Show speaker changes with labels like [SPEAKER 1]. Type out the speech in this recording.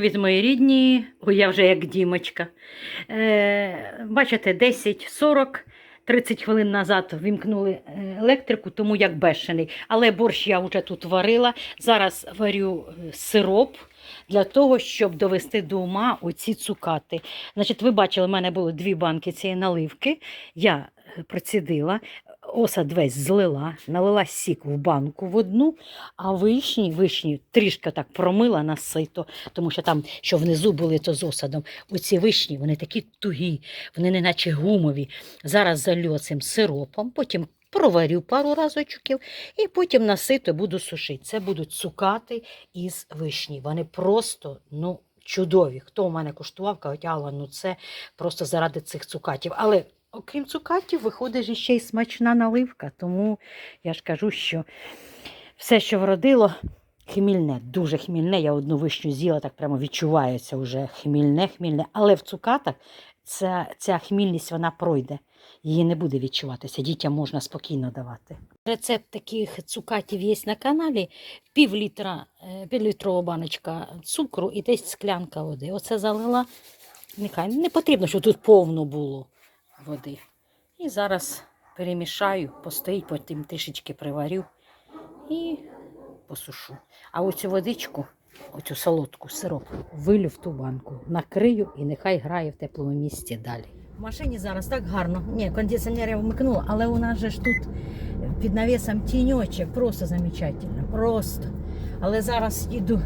[SPEAKER 1] Від мої рідні, я вже як дімочка. Е, бачите, 10, 40, 30 хвилин назад вімкнули е, електрику, тому як бешений. Але борщ я вже тут варила. Зараз варю е, сироп для того, щоб довести до ума оці цукати. Значить, ви бачили, в мене було дві банки цієї наливки. Я е, процідила, осад весь злила, налила сік в банку в одну, а вишні, вишні трішки так промила на сито, тому що там, що внизу були, то з осадом. Оці вишні, вони такі тугі, вони не наче гумові. Зараз залью цим сиропом, потім проварю пару разочків і потім на сито буду сушити. Це будуть цукати із вишні. Вони просто, ну, чудові. Хто у мене куштував, кажуть, Алла, ну це просто заради цих цукатів. Але окрім цукатів, виходить ще й смачна наливка. Тому я ж кажу, що все, що вродило, хмільне, дуже хмільне. Я одну вишню з'їла, так прямо відчувається вже хмільне, хмільне. Але в цукатах ця, ця хмільність вона пройде. Її не буде відчуватися. Дітям можна спокійно давати. Рецепт таких цукатів є на каналі. Пів літра, е, півлітрова баночка цукру і десь склянка води. Оце залила. Нехай не потрібно, щоб тут повно було води. І зараз перемішаю, постоїть, потім трішечки приварю і посушу. А оцю водичку, оцю солодку сироп, вилю в ту банку, накрию і нехай грає в теплому місці далі. В машині зараз так гарно. Ні, кондиціонер я вмикнула, але у нас же ж тут під навісом тіньочок, просто замечательно, просто. Але зараз їду